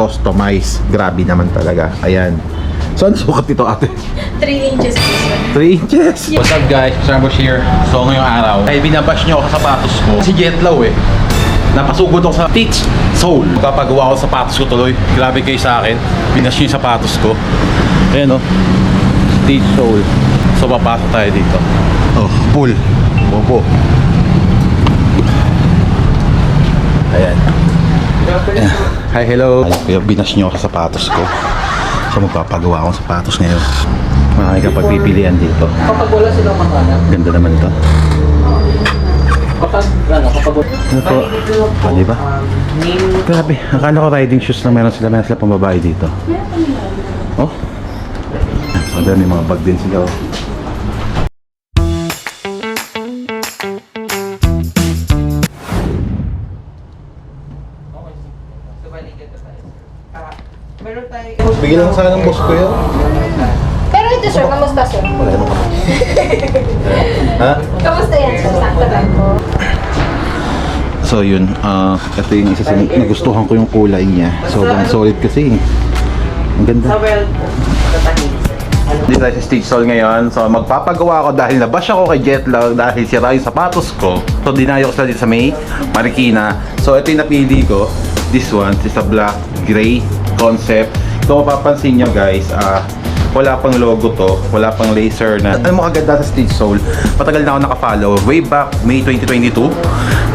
i-customize. Grabe naman talaga. Ayan. So, ano sukat ito ate? 3 inches po, sir. 3 inches. What's up guys? Shambush here. So ngayong araw, ay binabash nyo ako sa sapatos ko. Si Jetlaw eh. Napasugod ako sa Teach Soul. Kapagawa ko sa sapatos ko tuloy. Grabe kayo sa akin. Binash nyo yung sapatos ko. Ayan o. Teach Soul. So papasok tayo dito. Oh, pull. Bobo. Ayan. Ayan. Hi, hello. Ay, kaya binash nyo ako sa sapatos ko. So magpapagawa akong sapatos ngayon. Marami kang pagpipilian dito. Kapag wala silang makahanap, Ganda naman to. kapag ano, kapag. Ano po? Ah, di ba? name, Grabe, akala ko riding shoes na meron sila, meron sila pang babae dito. Oh? Sabi may mga bag din sila. Oh. Bigyan lang sana ng boss ko yun. Pero ito, sir, kamusta, sir? Wala naman kami. ha? Kamusta yan, sir? Lang po. So yun, ah ito yung isa sa nagustuhan ko yung kulay niya. Sobrang solid kasi. Ang Sa ganda. Ano? Dito tayo stage soul ngayon. So magpapagawa ako dahil nabash ako kay Jetlag dahil sira yung sapatos ko. So dinayo ko sila dito sa may Marikina. So ito yung napili ko. This one is a black gray concept. Kung mapapansin nyo guys, ah wala pang logo to, wala pang laser na. Ano mo kaganda sa Stage Soul? Matagal na ako nakafollow. Way back May 2022.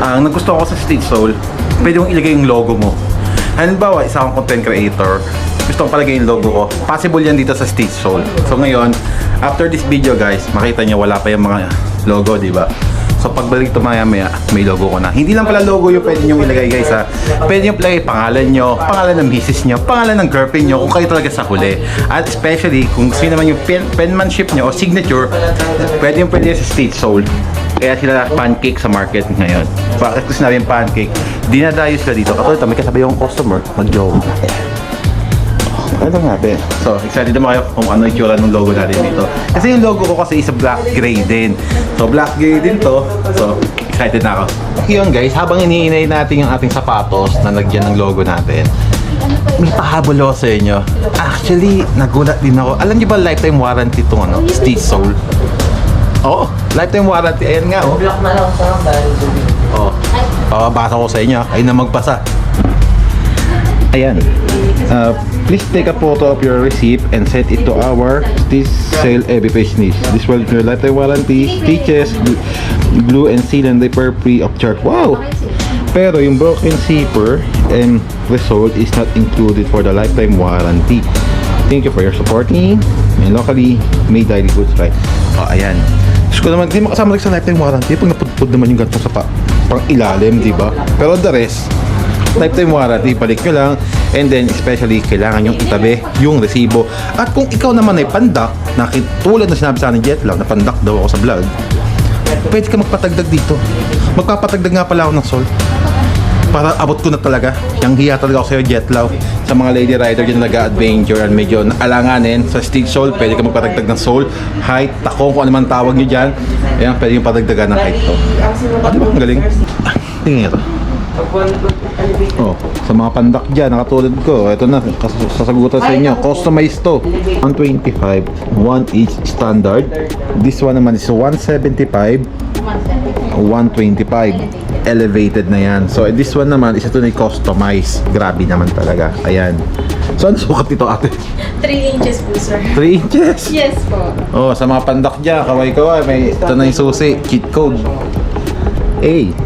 Ang nagustuhan ko sa Stage Soul, pwede mong ilagay yung logo mo. Halimbawa, isa akong content creator, gusto kong palagay yung logo ko. Possible yan dito sa Stage Soul. So ngayon, after this video guys, makita nyo wala pa yung mga logo, di ba? So pagbalik ito maya maya, may logo ko na. Hindi lang pala logo yung pwede nyo ilagay guys ha. Pwede nyo ilagay pangalan nyo, pangalan ng misis nyo, pangalan ng girlfriend nyo, kung kayo talaga sa huli. At especially, kung sino naman yung pen, penmanship nyo o signature, pwede yung pwede sa Stage Soul. Kaya sila pancake sa market ngayon. Bakit ko sinabi yung pancake? Dinadayo sila dito. Katulad ito, may kasabay yung customer, mag-joke. Ano natin? So, excited naman kayo kung ano yung itsura ng logo natin dito. Kasi yung logo ko kasi is black gray din. So, black gray din to. So, excited na ako. Yun guys, habang iniinay natin yung ating sapatos na lagyan ng logo natin, may pahabol ako sa inyo. Actually, nagulat din ako. Alam niyo ba lifetime warranty itong ano? Stitch Soul? Oo, lifetime warranty. Ayan nga, oh. Block na lang sa. Oh, papabasa ko sa inyo. Ay na magpasa. Ayan. Uh, please take a photo of your receipt and send it to our Stitch Sale EB page niche. This will your lifetime warranty, stitches, gl- glue and seal and repair free of charge. Wow! Pero yung broken zipper and result is not included for the lifetime warranty. Thank you for your supporting and locally made daily goods right. Oh, ayan. Diyos ko naman, hindi makasama sa lifetime warranty pag napudpud naman yung ganito sa pa, pang ilalim, di ba? Pero the rest, lifetime warranty, balik nyo lang. And then, especially, kailangan yung itabi yung resibo. At kung ikaw naman ay pandak, na tulad na sinabi sa akin ni Jetlag, na pandak daw ako sa vlog, pwede ka magpatagdag dito. Magpapatagdag nga pala ako ng sol. Para abot ko na talaga. Yang hiya talaga ako sa'yo, Jetlaw. Sa mga lady rider dyan nag-adventure and medyo alanganin sa stage soul, pwede ka magpatagdag ng soul, height, takong, kung ano man tawag nyo dyan. Ayan, pwede yung patagdagan ng height to. Sinunod Ah, di ba? Ang galing. Ah, tingin nyo to. Oh, sa mga pandak dyan, nakatulad ko, ito na, sasagutan sa inyo. Customized to. 125, 1 each standard. This one naman is 175, 125. Elevated na yan. So, this one naman is ito na customized. Grabe naman talaga. Ayan. So, ano sukat ito ate? 3 inches po, sir. 3 inches. Yes po. Oh, sa mga pandak dyan, kaway-kaway, may ito na yung susi, cheat code. A.